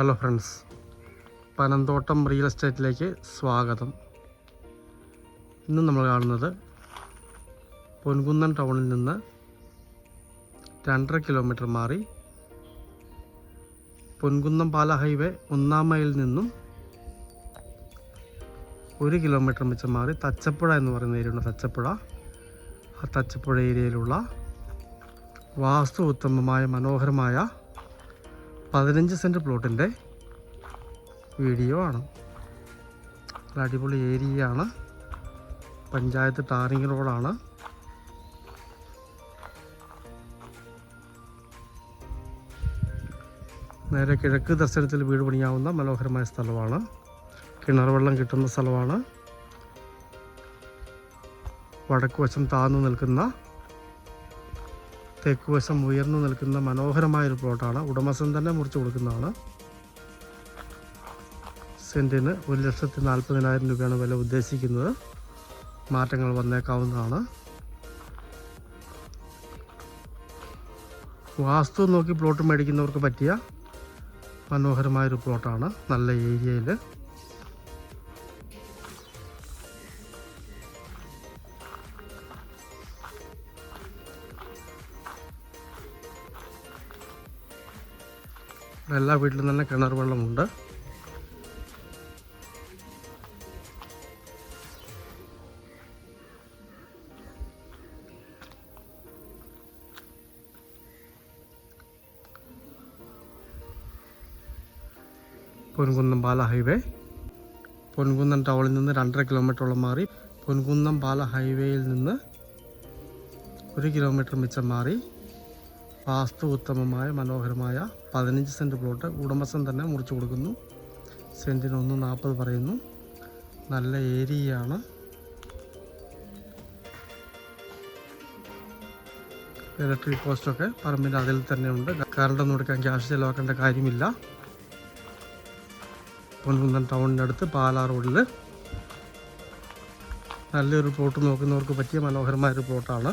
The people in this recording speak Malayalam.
ഹലോ ഫ്രണ്ട്സ് പനന്തോട്ടം റിയൽ എസ്റ്റേറ്റിലേക്ക് സ്വാഗതം. ഇന്ന് നമ്മൾ കാണുന്നത് പൊൻകുന്നം ടൗണിൽ നിന്ന് രണ്ടര കിലോമീറ്റർ മാറി പൊൻകുന്നം പാല ഹൈവേ ഒന്നാം മൈലിൽ നിന്നും ഒരു കിലോമീറ്റർ മിച്ചം മാറി തച്ചപ്പുഴ എന്ന് പറയുന്ന ഏരിയയുണ്ട് തച്ചപ്പുഴ. ആ തച്ചപ്പുഴ ഏരിയയിലുള്ള വാസ്തു ഉത്തമമായ മനോഹരമായ പതിനഞ്ച് സെന്റ് പ്ലോട്ടിന്റെ വീഡിയോ ആണ്. അടിപൊളി ഏരിയയാണ്. പഞ്ചായത്ത് ടാറിങ് റോഡാണ്. നേരെ കിഴക്ക് ദർശനത്തിൽ വീട് പണിയാവുന്ന മനോഹരമായ സ്ഥലമാണ്. കിണർ വെള്ളം കിട്ടുന്ന സ്ഥലമാണ്. വടക്കുവശം താന്നു നിൽക്കുന്ന തെക്ക് വശം ഉയർന്നു നിൽക്കുന്ന മനോഹരമായൊരു പ്ലോട്ടാണ്. ഉടമസ്ഥൻ തന്നെ മുറിച്ച് കൊടുക്കുന്നതാണ്. സെന്റിന് ഒരു ലക്ഷത്തി നാൽപ്പതിനായിരം രൂപയാണ് വില ഉദ്ദേശിക്കുന്നത്. മാറ്റങ്ങൾ വന്നേക്കാവുന്നതാണ്. വാസ്തു നോക്കി പ്ലോട്ട് മേടിക്കുന്നവർക്ക് പറ്റിയ മനോഹരമായൊരു പ്ലോട്ടാണ്. നല്ല ഏരിയയിൽ എല്ലാ വീട്ടിലും തന്നെ കിണർ വെള്ളമുണ്ട്. പൊൻകുന്നം പാല ഹൈവേ. പൊൻകുന്നം ടൗണിൽ നിന്ന് രണ്ടര കിലോമീറ്ററോളം മാറി. പൊൻകുന്നം പാല ഹൈവേയിൽ നിന്ന് ഒരു കിലോമീറ്റർ മിച്ചം മാറി. വാസ്തു ഉത്തമമായ മനോഹരമായ പതിനഞ്ച് സെന്റ് പ്ലോട്ട് ഉടമസ്ഥൻ തന്നെ മുറിച്ചു കൊടുക്കുന്നു. സെന്റിന് ഒന്ന് നാൽപ്പത് പറയുന്നു. നല്ല ഏരിയയാണ്. ഇലക്ട്രിക് പോസ്റ്റൊക്കെ പറമ്പിന്റെ അതിൽ തന്നെയുണ്ട്. കറണ്ടൊന്നും എടുക്കാൻ ക്യാഷ് ചിലവാക്കേണ്ട കാര്യമില്ല. പൊൻകുന്നം ടൗണിനടുത്ത് പാലാ റോഡിൽ. നല്ലൊരു പ്ലോട്ട് നോക്കുന്നവർക്ക് പറ്റിയ മനോഹരമായൊരു പ്ലോട്ടാണ്.